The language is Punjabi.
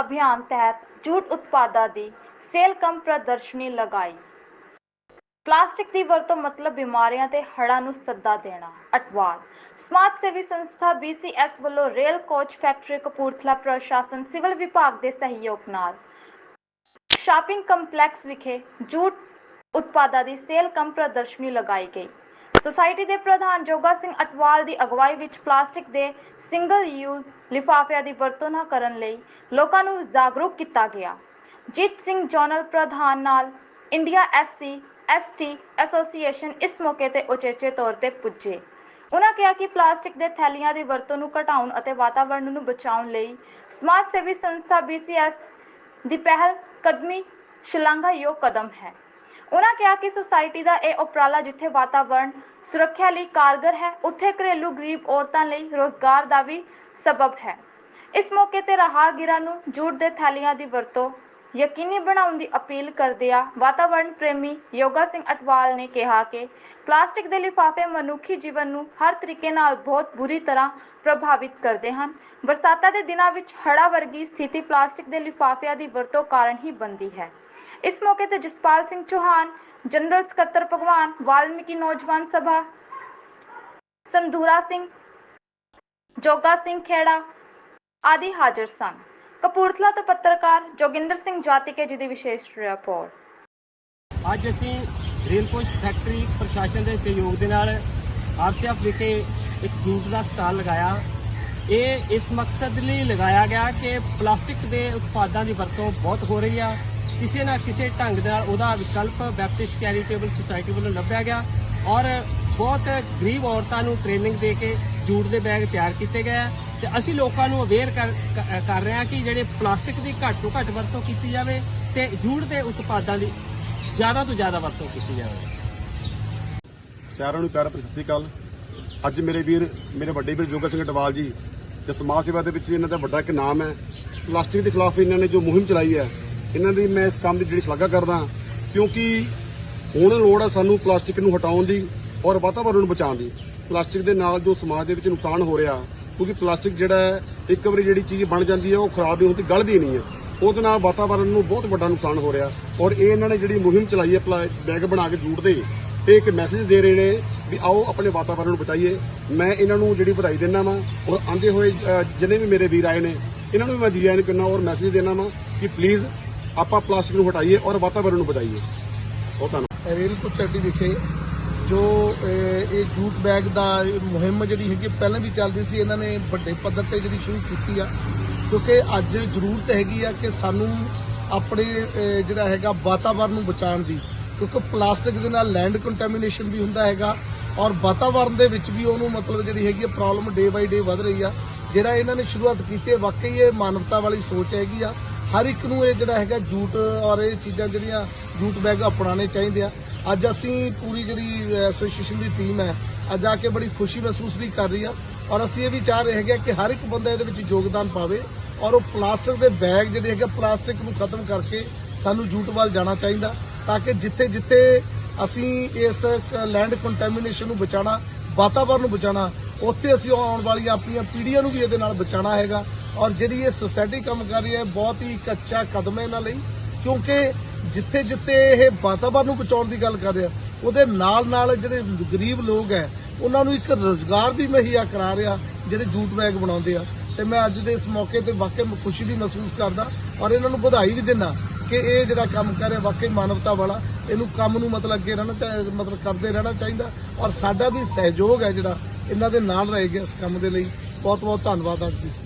ਅਭਿਆਨ ਤਹਿਤ ਜੂਟ ਉਤਪਾਦਾਂ ਦੀ ਸੇਲ ਕਮ ਪ੍ਰਦਰਸ਼ਨੀ ਲਗਾਈ। ਪਲਾਸਟਿਕ ਦੀ ਵਰਤੋਂ ਮਤਲਬ ਬਿਮਾਰੀਆਂ ਤੇ ਹੜ੍ਹਾਂ ਨੂੰ ਸੱਦਾ ਦੇਣਾ, ਅਟਵਾਲ। ਸਮਾਜ ਸੇਵੀ ਸੰਸਥਾ BCS ਵੱਲੋਂ ਰੇਲ ਕੋਚ ਫੈਕਟਰੀ ਕਪੂਰਥਲਾ ਪ੍ਰਸ਼ਾਸਨ ਸਿਵਲ ਵਿਭਾਗ ਦੇ ਸਹਿਯੋਗ ਨਾਲ ਸ਼ਾਪਿੰਗ ਕੰਪਲੈਕਸ ਵਿਖੇ ਜੂਟ ਉਤਪਾਦਾਂ ਦੀ ਸੇਲ ਕਮ ਪ੍ਰਦਰਸ਼ਨੀ ਲਗਾਈ ਗਈ। ਸੁਸਾਇਟੀ ਦੇ ਪ੍ਰਧਾਨ ਜੋਗਾ ਸਿੰਘ ਅਟਵਾਲ ਦੀ ਅਗਵਾਈ ਵਿੱਚ ਪਲਾਸਟਿਕ ਦੇ ਸਿੰਗਲ ਯੂਜ਼ ਲਿਫਾਫਿਆਂ ਦੀ ਵਰਤੋਂ ਨਾ ਕਰਨ ਲਈ ਲੋਕਾਂ ਨੂੰ ਜਾਗਰੂਕ ਕੀਤਾ ਗਿਆ। ਜੀਤ ਸਿੰਘ ਜਨਰਲ ਪ੍ਰਧਾਨ ਨਾਲ ਇੰਡੀਆ ਐਸਸੀ ਐਸਟੀ ਐਸੋਸੀਏਸ਼ਨ ਇਸ ਮੌਕੇ ਤੇ ਉਚੇਚੇ ਤੌਰ ਤੇ ਪੁੱਜੇ। ਉਹਨਾਂ ਕਿਹਾ ਕਿ ਪਲਾਸਟਿਕ ਦੇ ਥੈਲੀਆਂ ਦੀ ਵਰਤੋਂ ਨੂੰ ਘਟਾਉਣ ਅਤੇ ਵਾਤਾਵਰਣ ਨੂੰ ਬਚਾਉਣ ਲਈ ਸਮਾਜ ਸੇਵੀ ਸੰਸਥਾ BCS ਦੀ ਪਹਿਲ ਕਦਮੀ ਸ਼ਲਾਘਾਯੋਗ ਕਦਮ ਹੈ। ਉਹਨਾਂ ਕਿਹਾ ਕਿ ਸੁਸਾਇਟੀ ਦਾ ਇਹ ਉਪਰਾਲਾ ਜਿੱਥੇ ਵਾਤਾਵਰਣ ਸੁਰੱਖਿਆ ਲਈ ਕਾਰਗਰ ਹੈ, ਉੱਥੇ ਘਰੇਲੂ ਗਰੀਬ ਔਰਤਾਂ ਲਈ ਰੋਜ਼ਗਾਰ ਦਾ ਵੀ ਸਬਬ ਹੈ। ਇਸ ਮੌਕੇ ਤੇ ਰਾਹਗੀਰਾਂ ਨੂੰ ਜੂਟ ਦੇ ਥੈਲੀਆਂ ਦੀ ਵਰਤੋਂ ਯਕੀਨੀ ਬਣਾਉਣ ਦੀ ਅਪੀਲ ਕਰਦਿਆਂ ਵਾਤਾਵਰਣ ਪ੍ਰੇਮੀ ਯੋਗਾ ਸਿੰਘ ਅਟਵਾਲ ਨੇ ਕਿਹਾ ਕਿ ਪਲਾਸਟਿਕ ਦੇ ਲਿਫਾਫੇ ਮਨੁੱਖੀ ਜੀਵਨ ਨੂੰ ਹਰ ਤਰੀਕੇ ਨਾਲ ਬਹੁਤ ਬੁਰੀ ਤਰ੍ਹਾਂ ਪ੍ਰਭਾਵਿਤ ਕਰਦੇ ਹਨ। ਬਰਸਾਤਾਂ ਦੇ ਦਿਨਾਂ ਵਿੱਚ ਹੜਾ ਵਰਗੀ ਸਥਿਤੀ ਪਲਾਸਟਿਕ ਦੇ ਲਿਫਾਫਿਆਂ ਦੀ ਵਰਤੋਂ ਕਾਰਨ ਹੀ ਬਣਦੀ ਹੈ। ਇਸ ਮੌਕੇ ਤੇ ਜਸਪਾਲ ਸਿੰਘ ਚੌਹਾਨ, ਜਨਰਲ ਸਕੱਤਰ ਭਗਵਾਨ, ਵਾਲਮੀਕੀ ਨੌਜਵਾਨ ਸਭਾ, ਸੰਧੂਰਾ ਸਿੰਘ, ਜੋਗਾ ਸਿੰਘ ਖੇੜਾ ਆਦਿ ਹਾਜ਼ਰ ਸਨ। ਕਪੂਰਥਲਾ ਤੋਂ ਪੱਤਰਕਾਰ ਜੋਗਿੰਦਰ ਸਿੰਘ ਜਾਤੀਕੇ ਜੀ ਦੀ ਵਿਸ਼ੇਸ਼ ਰਿਪੋਰਟ। ਅੱਜ ਅਸੀਂ ਰੇਲ ਫੈਕਟਰੀ ਪ੍ਰਸ਼ਾਸਨ ਦੇ ਸਹਿਯੋਗ ਦੇ ਨਾਲ ਆਰਸੀਐਫ ਵਿਖੇ ਇੱਕ ਜੂਟ ਦਾ ਸਟਾਲ ਲਗਾਇਆ। ਇਹ ਇਸ ਮਕਸਦ ਲਈ ਲਗਾਇਆ ਗਿਆ ਕਿ ਪਲਾਸਟਿਕ ਦੇ ਉਤਪਾਦਾਂ ਦੀ ਵਰਤੋਂ ਬਹੁਤ ਹੋ ਰਹੀ ਆ। ਕਿਸੇ ਨਾ ਕਿਸੇ ਢੰਗ ਨਾਲ ਉਹਦਾ ਵਿਕਲਪ ਬੈਪਟਿਸਟ ਚੈਰੀਟੇਬਲ ਸੁਸਾਇਟੀ ਵੱਲੋਂ ਲੱਭਿਆ ਗਿਆ ਔਰ ਬਹੁਤ ਗਰੀਬ ਔਰਤਾਂ ਨੂੰ ਟ੍ਰੇਨਿੰਗ ਦੇ ਕੇ ਜੂਟ ਦੇ ਬੈਗ ਤਿਆਰ ਕੀਤੇ ਗਏ ਤੇ ਅਸੀਂ ਲੋਕਾਂ ਨੂੰ ਅਵੇਅਰ ਕਰ ਰਹੇ ਹਾਂ ਕਿ ਜਿਹੜੇ ਪਲਾਸਟਿਕ ਦੀ ਘੱਟ ਤੋਂ ਘੱਟ ਵਰਤੋਂ ਕੀਤੀ ਜਾਵੇ ਤੇ ਜੂੜ ਦੇ ਉਤਪਾਦਾਂ ਦੀ ਜ਼ਿਆਦਾ ਤੋਂ ਜ਼ਿਆਦਾ ਵਰਤੋਂ ਕੀਤੀ ਜਾਵੇ। ਸਾਰਿਆਂ ਨੂੰ ਪਿਆਰ ਭਰੀ ਸਤਿ ਸ਼੍ਰੀ ਅਕਾਲ। ਅੱਜ ਮੇਰੇ ਵੀਰ, ਮੇਰੇ ਵੱਡੇ ਵੀਰ ਜੋਗਾ ਸਿੰਘ ਅਟਵਾਲ ਜੀ, ਤੇ ਸਮਾਜ ਸੇਵਾ ਦੇ ਵਿੱਚ ਇਹਨਾਂ ਦਾ ਵੱਡਾ ਇੱਕ ਨਾਮ ਹੈ। ਪਲਾਸਟਿਕ ਦੇ ਖਿਲਾਫ ਇਹਨਾਂ ਨੇ ਜੋ ਮੁਹਿੰਮ ਚਲਾਈ ਹੈ ਇਹਨਾਂ ਦੀ ਮੈਂ ਇਸ ਕੰਮ ਦੀ ਜਿਹੜੀ ਸ਼ਲਾਘਾ ਕਰਦਾ ਕਿਉਂਕਿ ਹੁਣ ਲੋੜ ਹੈ ਸਾਨੂੰ ਪਲਾਸਟਿਕ ਨੂੰ ਹਟਾਉਣ ਦੀ ਔਰ ਵਾਤਾਵਰਣ ਨੂੰ ਬਚਾਉਣ ਦੀ। ਪਲਾਸਟਿਕ ਦੇ ਨਾਲ ਜੋ ਸਮਾਜ ਦੇ ਵਿੱਚ ਨੁਕਸਾਨ ਹੋ ਰਿਹਾ ਕਿਉਂਕਿ ਪਲਾਸਟਿਕ ਜਿਹੜਾ ਹੈ ਇੱਕ ਵਾਰੀ ਜਿਹੜੀ ਚੀਜ਼ ਬਣ ਜਾਂਦੀ ਹੈ ਉਹ ਖਰਾਬ ਨਹੀਂ ਹੁੰਦੀ ਗਲਦੀ ਨਹੀਂ ਹੈ। ਉਹਦੇ ਨਾਲ ਵਾਤਾਵਰਣ ਨੂੰ ਬਹੁਤ ਵੱਡਾ ਨੁਕਸਾਨ ਹੋ ਰਿਹਾ ਔਰ ਇਹ ਇਹਨਾਂ ਨੇ ਜਿਹੜੀ ਮੁਹਿੰਮ ਚਲਾਈ ਹੈ ਪਲਾ- ਬੈਗ ਬਣਾ ਕੇ ਜੂਟ ਦੇ ਇਹ ਇੱਕ ਮੈਸੇਜ ਦੇ ਰਹੇ ਨੇ ਵੀ ਆਓ ਆਪਣੇ ਵਾਤਾਵਰਣ ਨੂੰ ਬਚਾਈਏ। ਮੈਂ ਇਹਨਾਂ ਨੂੰ ਜਿਹੜੀ ਵਧਾਈ ਦਿੰਦਾ ਵਾਂ ਔਰ ਆਂਦੇ ਹੋਏ ਅ, ਜਿੰਨੇ ਵੀ ਮੇਰੇ ਵੀਰ ਆਏ ਨੇ ਇਹਨਾਂ ਨੂੰ ਵੀ ਮੈਂ ਜੀ ਆਇਆਂ ਕਹਿੰਦਾ ਔਰ ਮੈਸੇਜ ਦੇਣਾ ਵਾਂ ਕਿ ਪਲੀਜ਼ ਆਪਾਂ ਪਲਾਸਟਿਕ ਨੂੰ ਹਟਾਈਏ ਔਰ ਵਾਤਾਵਰਣ ਨੂੰ ਬਚਾਈਏ। ਬਹੁਤ ਧੰਨਵਾਦ। ਰੇਲ ਕੁਚੱਡੀ ਵਿਖੇ ਜੋ ਇਹ ਜੂਟ ਬੈਗ ਦਾ ਮੁਹਿੰਮ ਜਿਹੜੀ ਹੈਗੀ ਪਹਿਲਾਂ ਵੀ ਚੱਲਦੀ ਸੀ, ਇਹਨਾਂ ਨੇ ਵੱਡੇ ਪੱਧਰ ਤੇ ਜਿਹੜੀ ਸ਼ੁਰੂ ਕੀਤੀ ਆ। ਕਿਉਂਕਿ ਅੱਜ ਜ਼ਰੂਰਤ ਹੈਗੀ ਆ ਕਿ ਸਾਨੂੰ ਆਪਣੇ ਜਿਹੜਾ ਹੈਗਾ ਵਾਤਾਵਰਣ ਨੂੰ ਬਚਾਉਣ ਦੀ। ਕਿਉਂਕਿ ਪਲਾਸਟਿਕ ਦੇ ਨਾਲ ਲੈਂਡ ਕੰਟੈਮੀਨੇਸ਼ਨ ਵੀ ਹੁੰਦਾ ਹੈਗਾ ਔਰ ਵਾਤਾਵਰਣ ਦੇ ਵਿੱਚ ਵੀ ਉਹਨੂੰ ਮਤਲਬ ਜਿਹੜੀ ਹੈਗੀ ਪ੍ਰੋਬਲਮ ਡੇ ਬਾਈ ਡੇ ਵੱਧ ਰਹੀ ਆ। ਜਿਹੜਾ ਇਹਨਾਂ ਨੇ ਸ਼ੁਰੂਆਤ ਕੀਤੀ ਹੈ ਵਾਕਈ ਇਹ ਮਾਨਵਤਾ ਵਾਲੀ ਸੋਚ ਹੈਗੀ ਆ। ਹਰ ਇੱਕ ਨੂੰ ਇਹ ਜਿਹੜਾ ਹੈਗਾ ਜੂਟ ਔਰ ਇਹ ਚੀਜ਼ਾਂ ਜਿਹੜੀਆਂ ਜੂਟ ਬੈਗ ਅਪਣਾਉਣੇ ਚਾਹੀਦੇ ਆ। ਅੱਜ ਅਸੀਂ ਪੂਰੀ ਜਿਹੜੀ ਐਸੋਸੀਏਸ਼ਨ ਦੀ ਟੀਮ ਹੈ, ਅੱਜ ਆ ਕੇ ਬੜੀ ਖੁਸ਼ੀ ਮਹਿਸੂਸ ਵੀ ਕਰ ਰਹੀ ਆ। ਔਰ ਅਸੀਂ ਇਹ ਵੀ ਚਾਹ ਰਹੇ ਹੈਗੇ ਕਿ ਹਰ ਇੱਕ ਬੰਦਾ ਇਹਦੇ ਵਿੱਚ ਯੋਗਦਾਨ ਪਾਵੇ ਔਰ ਉਹ ਪਲਾਸਟਿਕ ਦੇ ਬੈਗ ਜਿਹੜੇ ਹੈਗੇ ਪਲਾਸਟਿਕ ਨੂੰ ਖਤਮ ਕਰਕੇ ਸਾਨੂੰ ਜੂਟ ਵੱਲ ਜਾਣਾ ਚਾਹੀਦਾ ਤਾਂ ਕਿ ਜਿੱਥੇ ਜਿੱਥੇ ਅਸੀਂ ਇਸ ਲੈਂਡ ਕੰਟੈਮੀਨੇਸ਼ਨ ਨੂੰ ਬਚਾਉਣਾ ਵਾਤਾਵਰਣ ਨੂੰ ਬਚਾਉਣਾ, ਉੱਥੇ ਅਸੀਂ ਆਉਣ ਵਾਲੀਆਂ ਆਪਣੀਆਂ ਪੀੜ੍ਹੀਆਂ ਨੂੰ ਵੀ ਇਹਦੇ ਨਾਲ ਬਚਾਉਣਾ ਹੈਗਾ। ਔਰ ਜਿਹੜੀ ਇਹ ਸੁਸਾਇਟੀ ਕੰਮ ਕਰ ਰਹੀ ਹੈ, ਬਹੁਤ ਹੀ ਇੱਕ ਅੱਛਾ ਕਦਮ ਹੈ ਇਹਨਾਂ ਲਈ, ਕਿਉਂਕਿ ਜਿੱਥੇ ਜਿੱਥੇ ਇਹ ਵਾਤਾਵਰਣ ਨੂੰ ਬਚਾਉਣ ਦੀ ਗੱਲ ਕਰ ਰਿਹਾ, ਉਹਦੇ ਨਾਲ ਨਾਲ ਜਿਹੜੇ ਗਰੀਬ ਲੋਕ ਹੈ, ਉਹਨਾਂ ਨੂੰ ਇੱਕ ਰੋਜ਼ਗਾਰ ਵੀ ਮੁਹੱਈਆ ਕਰਾ ਰਿਹਾ, ਜਿਹੜੇ ਜੂਟ ਬੈਗ ਬਣਾਉਂਦੇ ਆ। ਤੇ ਮੈਂ ਅੱਜ ਦੇ ਇਸ ਮੌਕੇ ਤੇ ਵਾਕਈ ਖੁਸ਼ੀ ਵੀ ਮਹਿਸੂਸ ਕਰਦਾ ਔਰ ਇਹਨਾਂ ਨੂੰ ਵਧਾਈ ਵੀ ਦਿੰਦਾ। ਕਿ ਇਹ ਜਿਹੜਾ ਕੰਮ ਕਰ ਰਿਹਾ, ਵਾਕਈ ਮਾਨਵਤਾ ਵਾਲਾ, ਇਹਨੂੰ ਕੰਮ ਨੂੰ ਮਤਲਬ ਅੱਗੇ ਰਹਿਣਾ ਚਾ- ਮਤਲਬ ਕਰਦੇ ਰਹਿਣਾ ਚਾਹੀਦਾ ਔਰ ਸਾਡਾ ਵੀ ਸਹਿਯੋਗ ਹੈ ਜਿਹੜਾ ਇਹਨਾਂ ਦੇ ਨਾਲ ਰਹੇਗਾ ਇਸ ਕੰਮ ਦੇ ਲਈ। ਬਹੁਤ ਬਹੁਤ ਧੰਨਵਾਦ ਅੱਜ ਦੀ ਇਸ